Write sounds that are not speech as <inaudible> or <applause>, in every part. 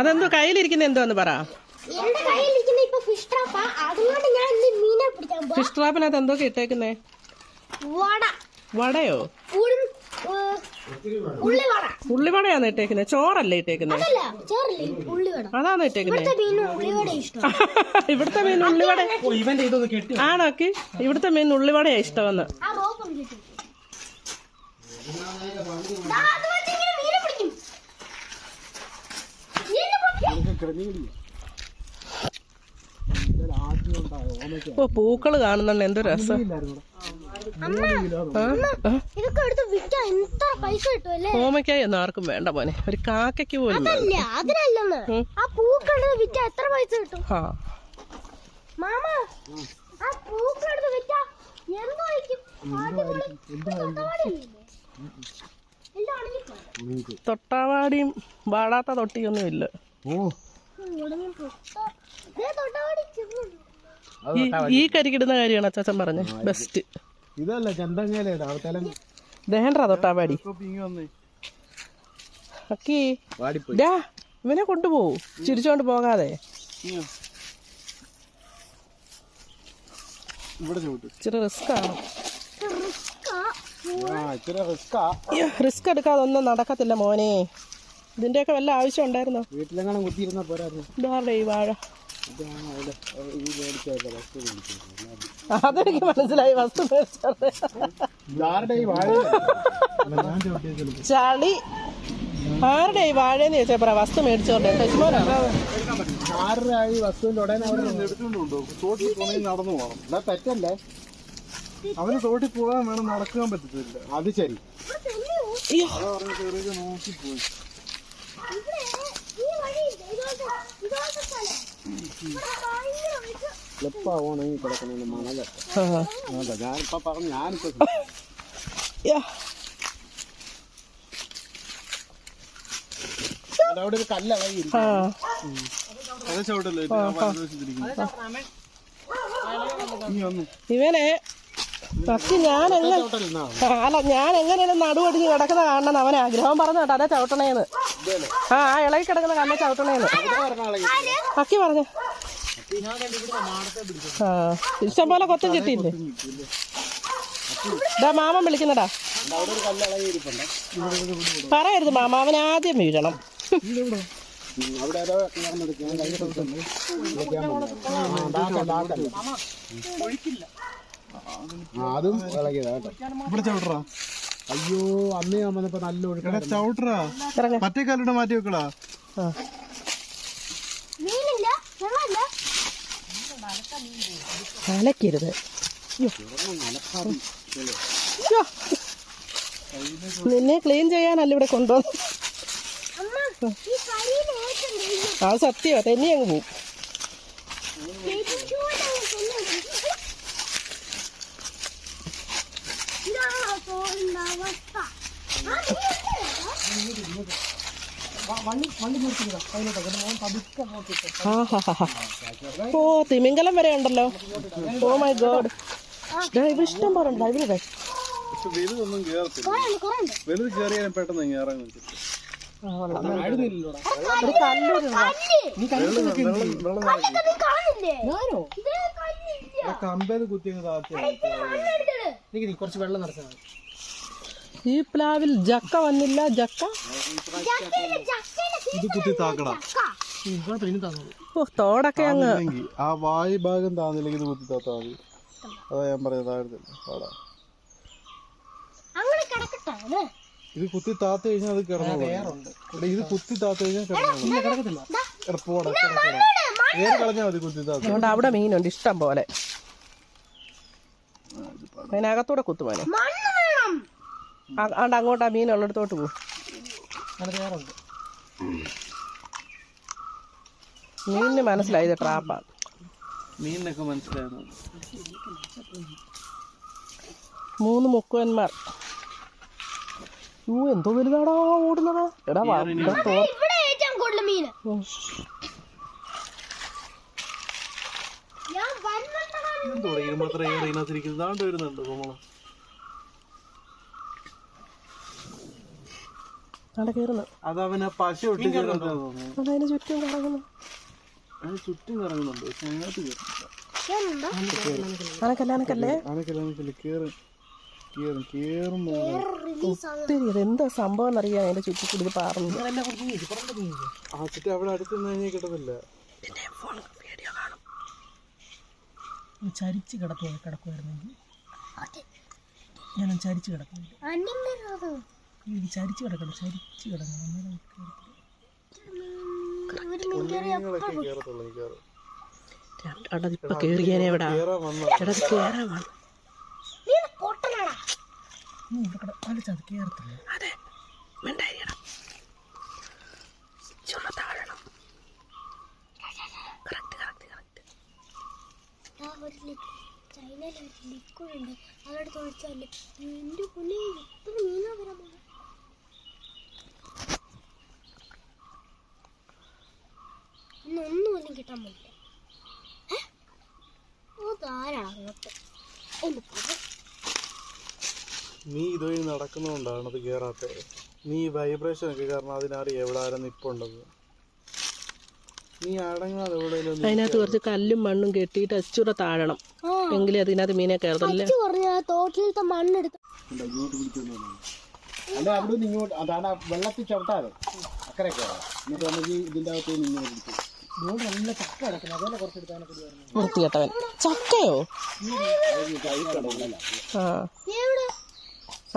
അതെന്തോ കയ്യിലിരിക്കുന്ന എന്തോന്ന് പറ. എന്റെ കയ്യിലിരിക്കുന്ന ഇപ്പൊ ഫിഷ് ട്രാപ്പാ അതുകൊണ്ട് ഞാൻ ഇന്ന് മീനെ പിടിക്കാൻ പോവാ. ഫിഷ് ട്രാപ്പിനകത്ത് എന്തോ ഇട്ടേക്കുന്നേ? വട. വടയോ? ഉള്ളിവടയാണ് ഇട്ടേക്കുന്നത് ചോറല്ലേ ഇട്ടേക്കുന്നത് അതാണ് ഇട്ടേക്കുന്നത് ഇവിടുത്തെ മീൻ ഉള്ളിവട. ആണോക്കി ഇവിടുത്തെ മീൻ ഉള്ളിവടയാ ഇഷ്ടമെന്ന്. ഓ പൂക്കൾ കാണുന്നുണ്ട് എന്തോ രസം. ഓമയ്ക്കായി ഒന്നും ആർക്കും വേണ്ട പോനെ ഒരു കാക്കയ്ക്ക് പോലും. ആ പൂക്കളെടുത്ത് വിറ്റാ എത്ര തൊട്ടാവാടിയും വാടാത്ത തൊട്ടിയൊന്നും ഇല്ല. ഈ ഈ കരിക്കിടുന്ന കാര്യമാണ് അച്ചാച്ചൻ പറഞ്ഞത്. ബെസ്റ്റ് ഇതല്ല ചന്തങ്ങേലയുടെ ദേഹണ്ട തൊട്ടാവാടി. അക്കി. ഡാ ഇവനെ കൊണ്ടുപോകൂ. ചിരിച്ചോണ്ട് പോകാതെ. ഇച്ചിരി റിസ്ക് ആണ്. റിസ്കാ എടുക്കാതെ ഒന്നും നടക്കത്തില്ല മോനെ. ഇതിന്റെയൊക്കെ വല്ല ആവശ്യം ഉണ്ടായിരുന്നോ? വീട്ടിലെങ്ങാനും കുത്തിയിരുന്ന പോരായിരുന്നു. ഇതാരുടെ ഈ വാഴ. അതെനിക്ക് മനസ്സിലായി വസ്തു ചളി. ആരുടെ ഈ വാഴയെന്ന് ചോദിച്ചാൽ പറ വസ്തു മേടിച്ചോണ്ട് ആരുടെ ഈ വസ്തുവിന്റെ ഉടനെ നടന്നു പോകണം എന്നാ തെറ്റല്ലേ? അവന് തോട്ടി പോകാൻ വേണം നടക്കാൻ പറ്റത്തില്ല. അത് ശരി. മണലൊക്കെ ഞാനിപ്പോ പറഞ്ഞു ഞാനിപ്പോ യ്യോ. അവിടെ ഒരു കല്ല ഇവനെ പക്ഷെ ഞാൻ എങ്ങനെ അല്ല ഞാൻ എങ്ങനെയാണ് നടുവടിഞ്ഞ് കിടക്കുന്ന കാണണം അവൻ ആഗ്രഹം പറഞ്ഞു കേട്ടോ അതെ ചവിട്ടണേന്ന്. ആ ആ ഇളകി കിടക്കുന്ന കണ്ണ ചവിട്ടണേന്ന്. അക്കി പറഞ്ഞു. ആ ഇഷ്ടം പോലെ കൊത്തും കിട്ടിയില്ലേ ഡാ മാമൻ വിളിക്കുന്നടാ പറയരുത് മാമ അവൻ ആദ്യം വീഴണം. ഏതോ അതും ഇളകിയതാ കേട്ടോ. ഇവിടെ ചവിട്ടറാ? അയ്യോ അന്ന് ഞാൻ വന്നപ്പോ നല്ല ഒഴുക്കായിരുന്നു ചവിട്ടറാ? മറ്റേ കാലിടെ മാറ്റി വെക്കടാ. അലക്കരുത്. നിന്നെ ക്ലീൻ ചെയ്യാനല്ല ഇവിടെ കൊണ്ടുവന്നു ആ സത്യം തന്നെയങ്ങ് അങ്ങ് പോവും പെരുംചൂട് അങ്ങ് കൊല്ലുന്നു. ഇതാണോ തോന്നുന്ന അവസ്ഥ ആ, നീ എവിടെയാ? ആഹാഹാഹാ. ഓ തിമിംഗലം വരെ ഉണ്ടല്ലോ ഓ മൈ ഗോഡ് ഇവിടെ ഇഷ്ടം പോലെ ഉണ്ട് ഇവിടെ വലുതൊന്നും കേറത്തില്ല. വലുത് കേറിയാലും പെട്ടെന്ന് ഇറങ്ങും ഒരു. കമ്പേത് കുത്തി അങ്ങ് താഴ്ത്തി ഇത്തിരി മണ്ണെടുത്തിട്. നീ കുറച്ച് വെള്ളം നടക്കണം ഈ പ്ലാവിൽ ജക്ക വന്നില്ല ജക്ക? ഇത് കുത്തി താക്കടാ. ഓ തോടൊക്കെ അങ്ങ്. ആ വായു ഭാഗം താന്നില്ലെങ്കിൽ ഇത് കുത്തി താത്താ മതി. അതാ ഞാൻ പറയുന്നത് താഴത്തില്ല പാടാ? ഇത്. കുത്തി താത്ത കഴിഞ്ഞാൽ അത് കിടന്നു ഇവിടെ ഇത് കുത്തി താത്ത കഴിഞ്ഞാൽ കിടന്നു കിടക്കത്തില്ല. കിടപ്പോടാ കിടക്കടാ. ഏത് കളഞ്ഞാൽ മതി കുത്തി താത്ത. അവിടെ മീനുണ്ട് ഇഷ്ടം പോലെ. അതിനകത്തൂടെ കുത്തുവാനെ. ആണ്ട് അങ്ങോട്ട് ആ മീനുള്ളിടത്തോട്ട് പോകും മീനിന് മനസ്സിലായി ഇത് ട്രാപ്പാണ് മീനിനൊക്കെ മനസ്സിലായിരുന്നു മൂന്ന് മുക്കുവന്മാർ. യൂ എന്തോ വലുതാടാ ഓടുന്നതാ. എടാ വാ ഇവിടെ തോ- ഇവിടെ ഏറ്റവും കൂടുതൽ മീന് ഉം. ഞാൻ ഇത് മാത്രം ഏറെ ഇതിനകത്തിരിക്കുന്നത് ദാണ്ട് വരുന്നുണ്ട് നമ്മൾ അവിടെ കയറുന്നു. അത് പശ ചുറ്റും കറങ്ങുന്നു. ചുറ്റും കറങ്ങുന്നുണ്ട്. പക്ഷെ അതിനകത്ത് ഒത്തിരി എന്താ സംഭവം എന്നറിയാം അതിന്റെ ചുറ്റി കൂടി പാറുന്നു. ആ ചുറ്റി അവിടെ അടുത്ത് കിട്ടത്തില്ല. ചരിച്ച് കിടക്കുക കിടക്കുമായിരുന്നെങ്കിൽ ഞാൻ ചരിച്ച് കിടക്കുന്നു ചരിച്ച് കിടക്കണം ചരിച്ച് കിടക്കണം. അവിടെ ഇപ്പൊ കേറിയാനേ എവിടാ എടാ കേറാൻ വേണം അതെ മിണ്ടായിരിക്കണം ഒരു ലിക്വിഡ് അവിടെ ഒഴിച്ചാൽ എന്റെ കുഞ്ഞി എത്ര മീനാ വരാൻ ഇന്നൊന്നും ഒന്നും കിട്ടാൻ പറ്റില്ല നീ ഇതുവഴി നടക്കുന്നതുകൊണ്ടാണ് അത് നീ വൈബ്രേഷൻ ഒക്കെ കാരണം അതിനറിയാം എവിടെ ആരും നിപ്പുണ്ടെന്ന് അതിനകത്ത് കുറച്ച് കല്ലും മണ്ണും കെട്ടിയിട്ട് അച്ചൂടെ താഴണം. എങ്കിലും അതിനകത്ത് മീനെ കയറത്തില്ല തോട്ടിലത്തെ മണ്ണെടുത്ത് അല്ല അവിടെ നിന്ന് ഇങ്ങോട്ട് അതാണ് ആ വെള്ളത്തിൽ ചവിട്ടാതെ. അക്കരെ കയറാം എന്നിട്ട് നമുക്ക് അകത്ത് നിന്ന് പിടിക്കും. വൃത്തികെട്ടവൻ ചക്കയോ? ആ.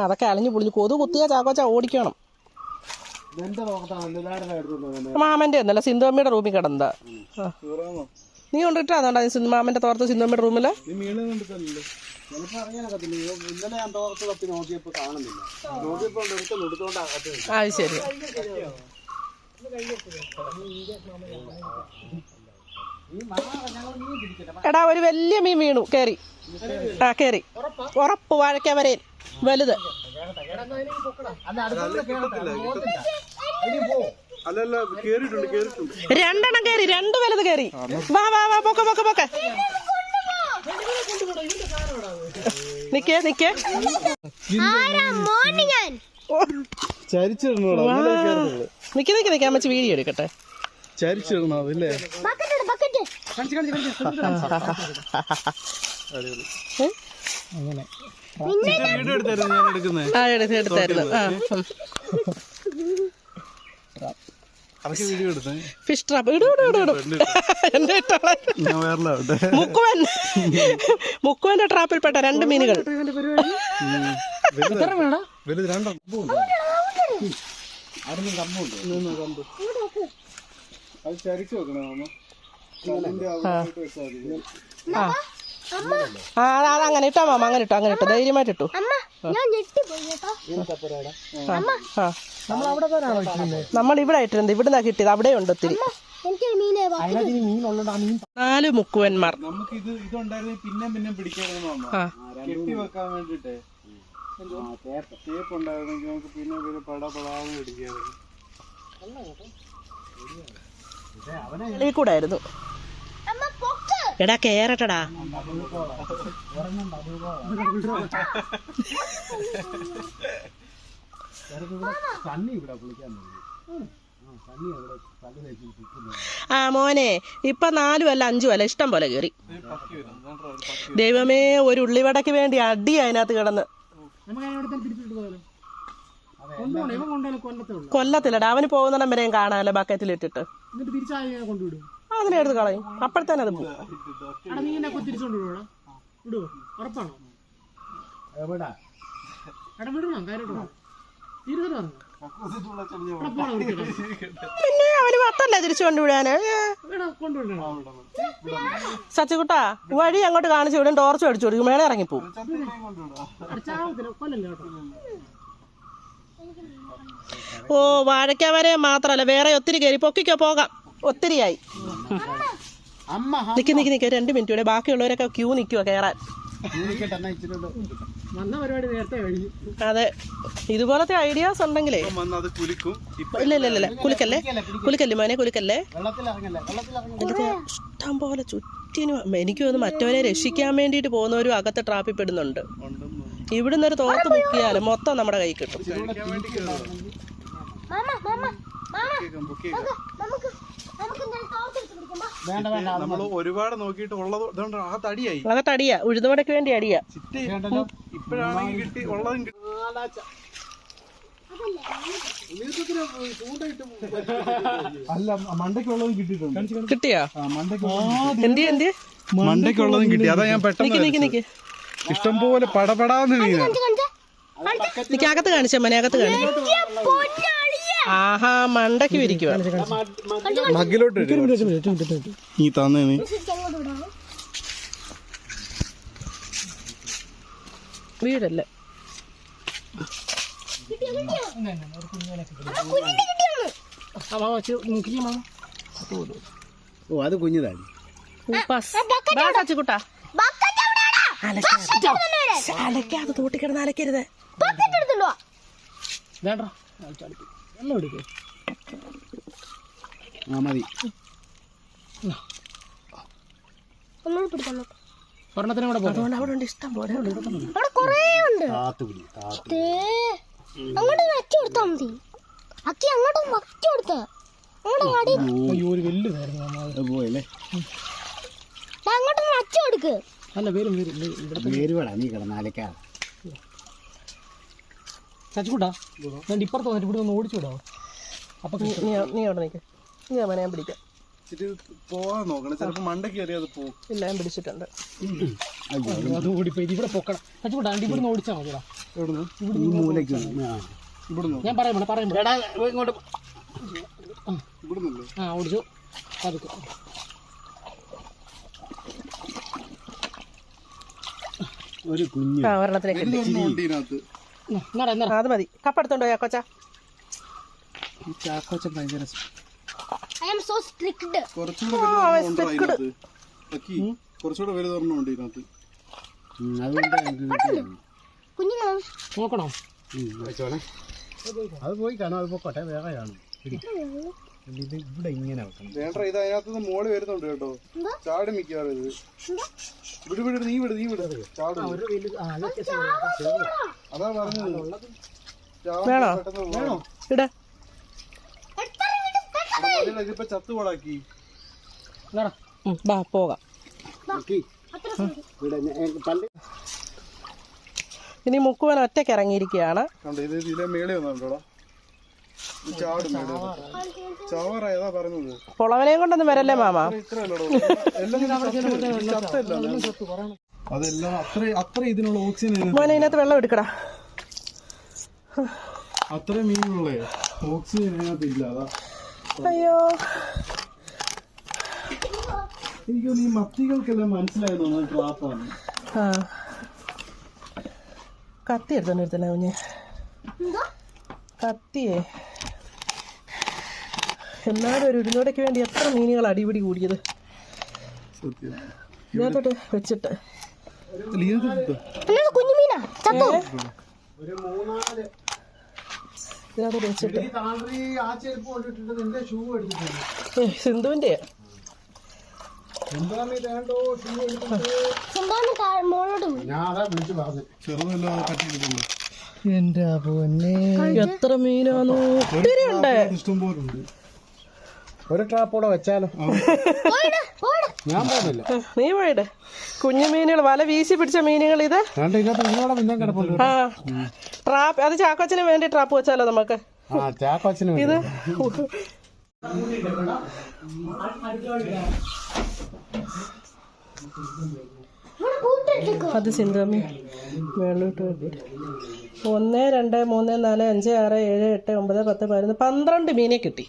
അതൊക്കെ അളിഞ്ഞു പൊളിഞ്ഞു കൊതു കുത്തിയാ ചാക്കോച്ച ഓടിക്കണം എന്റെ നോക്കത്താണ് എല്ലാവരുടെ എടുത്തോണ്ട് മാമന്റെ ഒന്നല്ല സിന്ധുവമ്മയുടെ റൂമിൽ കിടന്നതാ നീ കൊണ്ടിട്ടാ മാമന്റെ തോർത്ത് സിന്ധുവമ്മയുടെ റൂമിൽ. അത് ശരി. എടാ ഒരു വലിയ മീൻ വീണു. കേറി. ആ കേറി. ഉറപ്പ് വലുത് അല്ലല്ല കേറിയിട്ടുണ്ട് കേറിയിട്ടുണ്ട് രണ്ടെണ്ണം കേറി. രണ്ട് വലുത് കേറി. വാ വാ വാ പൊക്കെ പൊക്കെ പൊക്കെ. നിക്കേ നിക്കേ. നിക്ക് നിക്ക് നിക്ക്. അമ്മച്ചി വീഡിയോ എടുക്കട്ടെ. ചരിച്ചിടണോ അതല്ലേ <laughs> ആ എടുത്ത് എടുത്തായിരുന്നു ആ ഫിഷ് ട്രാപ്പ് ഇടും ഇടും ഇടും എന്റെ മുക്കുവൻ. മുക്കുവന്റെ ട്രാപ്പിൽപ്പെട്ട രണ്ട് മീനുകൾ. അത് ചരിച്ചു വെക്കണേ ആ. അങ്ങനെ ഇട്ടോ മാമ അങ്ങനെ ഇട്ടോ അങ്ങനെ ഇട്ടോ. ധൈര്യമായിട്ട് ഇട്ടു. നമ്മൾ ഇവിടെ ഇട്ടിരുന്നത് ഇവിടുന്നാ കിട്ടിയത്. അവിടെ ഉണ്ട് ഒത്തിരി. എനിക്ക് മീനെ ബക്കറ്റ് നാല് മുക്കുവന്മാർ. നമുക്ക് ഇത് ഇതുണ്ടായിരുന്നെങ്കിൽ പിന്നെ പിന്നെ കെട്ടി വെക്കാൻ വേണ്ടിട്ടേ ടേപ്പ് ഉണ്ടായിരുന്നെങ്കിൽ നമുക്ക് പിന്നെ പിന്നെ പട പടാന്ന് പിടിക്കാതെ വെളിയിൽ കൂടെ ആയിരുന്നു. അമ്മ പൊക്ക് എടാ കേറട്ടടാ. ആ മോനെ ഇപ്പൊ നാലും അല്ല അഞ്ചും അല്ല ഇഷ്ടം പോലെ കയറി ദൈവമേ ഒരു ഉള്ളിവടക്ക് വേണ്ടി അടി അതിനകത്ത് കിടന്ന്. കൊല്ലത്തില്ലടാ അവന് പോകുന്നിടം വരെയും കാണാമല്ലോ ബക്കറ്റിലിട്ടിട്ട് അതിനെടുത്ത് കളയും. അപ്പോഴത്തേനെ അത് പിന്നെ അവന് പത്തല്ല തിരിച്ചു കൊണ്ടുവിടാന്? സച്ചിക്കുട്ടാ വഴി അങ്ങോട്ട് കാണിച്ചു വിടും. ടോർച്ച് അടിച്ചു കൊടുക്കും മേളെ ഇറങ്ങിപ്പോവും. ഓ വാഴയ്ക്ക വരെ മാത്രല്ല. വേറെ ഒത്തിരി കയറി പൊക്കിക്കോ പോകാം. ഒത്തിരിയായി. അമ്മ നിക്ക് നിക്ക് നിക്ക്. രണ്ട് മിനിറ്റ് കൂടെ ബാക്കിയുള്ളവരൊക്കെ ക്യൂ നിൽക്കുക കയറാൻ അതെ. ഇതുപോലത്തെ ഐഡിയാസ് ഉണ്ടെങ്കിലേ. ഇല്ല ഇല്ല ഇല്ല. കുലുക്കല്ലേ? കുലുക്കല്ലേ മോനെ കുലുക്കല്ലേ? ഇഷ്ടം പോലെ ചുറ്റിനും എനിക്ക് തോന്നുന്നു മറ്റവരെ രക്ഷിക്കാൻ വേണ്ടിയിട്ട് പോകുന്നവരും അകത്ത് ട്രാപ്പിൽ പെടുന്നുണ്ട് ഇവിടുന്ന് ഒരു തോർത്ത് മുക്കിയാലും മൊത്തം നമ്മുടെ കൈ കിട്ടും. നമ്മൾ ഒരുപാട് നോക്കിയിട്ട് ഉള്ളത് ഇതുകൊണ്ട് ആ തടിയായി. അത് തടിയാ. ഉഴുതുവടക്ക് വേണ്ടി അടിയാ. ചിറ്റ ഇപ്പോഴാണെങ്കിൽ കിട്ടി ഉള്ളതും കിട്ടി. അല്ല മണ്ടയ്ക്കുള്ളതും കിട്ടിയിട്ടുണ്ട്. കിട്ടിയോ? മണ്ടയ്ക്ക് എന്തി മണ്ടയ്ക്കുള്ളതും കിട്ടി. അതാ ഞാൻ പെട്ടെന്ന് നിക്ക് നിക്ക് ഇഷ്ടം പോലെ പടപടാന്ന് നീ അകത്ത് കാണിച്ച മനെ അകത്ത് കാണിച്ച. ആഹാ മണ്ടക്ക് വിരിക്കുക മഗ്ഗിലോട്ട് നീ തന്നേ നീ. വീടല്ലേ? ഓ അത് കുഞ്ഞിതാണ്? അലക്കാതെ തോട്ടി കിടന്ന് അലക്കരുത്. ബക്കറ്റ് എടുത്തുണ്ടോ ആ മതി. ഒന്നുകൂടി പിടിക്കാൻ നോക്ക്. അതുകൊണ്ട് അവിടെ ഉണ്ട് ഇഷ്ടം പോലെ ഉണ്ട്. അവിടെ കുറേ ഉണ്ട്. അങ്ങോട്ട് വച്ചു കൊടുത്താ മതി. അക്കി അങ്ങോട്ട് വച്ചു കൊടുത്ത. അങ്ങോട്ട് അടി പോയല്ലേ? ദാ അങ്ങോട്ട് വച്ചു കൊടുക്ക്. വേരുവടാ നീ കിടന്നാലക്കാ ചച്ചുകൂട്ടാ ഞാൻ ഇപ്പുറത്ത് വന്നിട്ട് ഇവിടെ ഒന്ന് ഓടിച്ചു വിടാവോ? അപ്പൊ നീ അവിടെ നിൽക്ക് നീ അവനെ ഞാൻ പിടിക്കാം. പോവാൻ നോക്കണം. ചിലപ്പോ മണ്ടയ്ക്ക് അത് പോകും ഇല്ല ഞാൻ പിടിച്ചിട്ടുണ്ട്. അത് ഓടിപ്പോയി ഇവിടെ പൊക്കണം. ചച്ചുകൂട്ടാ ഇവിടെ ഓടിച്ചാൽ മതിടാ ഞാൻ പറയാം ഇവിടെ പറയാം ഇങ്ങോട്ട് ആ. ഓടിച്ചു. പതുക്കെ. ഒരു കുഞ്ഞു. ഒരെണ്ണത്തിലേക്ക് അത് മതി. കപ്പ് എടുത്തോണ്ടോ കൊച്ചാ. ഈ ചാക്കോച്ചൻ ഭയങ്കര സോ സ്ട്രിക്ട് കുറച്ചുകൂടെ വലുതൊരെണ്ണം ഉണ്ടോ അതിനകത്ത് അക്കി കുറച്ചുകൂടെ വലുതൊരെണ്ണം ഉണ്ട് ഇതിനകത്ത്. കുഞ്ഞുങ്ങളാണ് നോക്കണോ? അത് പോയി കാണും അത് പോട്ടെ വേറെ കാണും. ഇത് ഇവിടെ ഇങ്ങനെ വെക്കണം. വേണ്ട ഇത് അതിനകത്ത് മോൾ വരുന്നുണ്ട് കേട്ടോ. ചാട് മിക്കാറ് ഇത്. വിട് വിട് നീ വിട് നീ വിട്. ചാടും അതാ പറഞ്ഞത്. ചാടും വേണോ? വേണോ? ഇടാ. ഇതിപ്പോ ചത്തുപോടാക്കി ബാ പോകാം. ഇനി മുക്കുവൻ ഒറ്റയ്ക്ക് ഇറങ്ങിയിരിക്കുകയാണ്. പൊളവനെയും കൊണ്ടൊന്നും വരല്ലേ മാമ? അതെല്ലാം അത്ര അത്ര ഇതിനുള്ള ഓക്സിജൻ മോനെ ഇതിനകത്ത് വെള്ളം എടുക്കടാ. അത്ര മീനുള്ളേ ഓക്സിജൻ അതിനകത്ത് ഇല്ല അതാ. അയ്യോ. എനിക്ക് തോന്നുന്നു ഈ മത്തികൾക്കെല്ലാം മനസ്സിലായതോ ട്രാപ്പാണ് ആ. കത്തി എടുത്തോണ്ട് എടുത്തല്ലേ കുഞ്ഞ്. കത്തിയേ. എന്നാലും ഒരു ഉരുന്നോടയ്ക്ക് വേണ്ടി എത്ര മീനുകൾ അടിപിടി കൂടിയത്. ഇതിനകത്തോട്ട് വെച്ചിട്ട്. കുഞ്ഞുമീനാ ചത്തു? സിന്ധുവിന്റെ? എന്റെ പൊന്നെ എത്ര മീനാണോ ഒത്തിരി ഉണ്ട്. ഇഷ്ടം പോലെ ഉണ്ട് ഒരു ട്രാപ്പോടെ വെച്ചാലോ ഞാൻ പോകുന്നില്ല നീ പോയിട്? കുഞ്ഞു മീനുകൾ വല വീശി പിടിച്ച മീനുകൾ ഇത്? ആ ട്രാപ്പ് അത് ചാക്കോച്ചന് വേണ്ടി ട്രാപ്പ് വെച്ചാലോ നമുക്ക്? ഇത്? അത് സിന്ധുമി. മേളിലോട്ട് ഒന്ന് രണ്ട് മൂന്ന് നാല് അഞ്ച് ആറ് ഏഴ് എട്ട് ഒമ്പത് പത്ത് പതിനൊന്ന് പന്ത്രണ്ട് മീനെ കിട്ടി.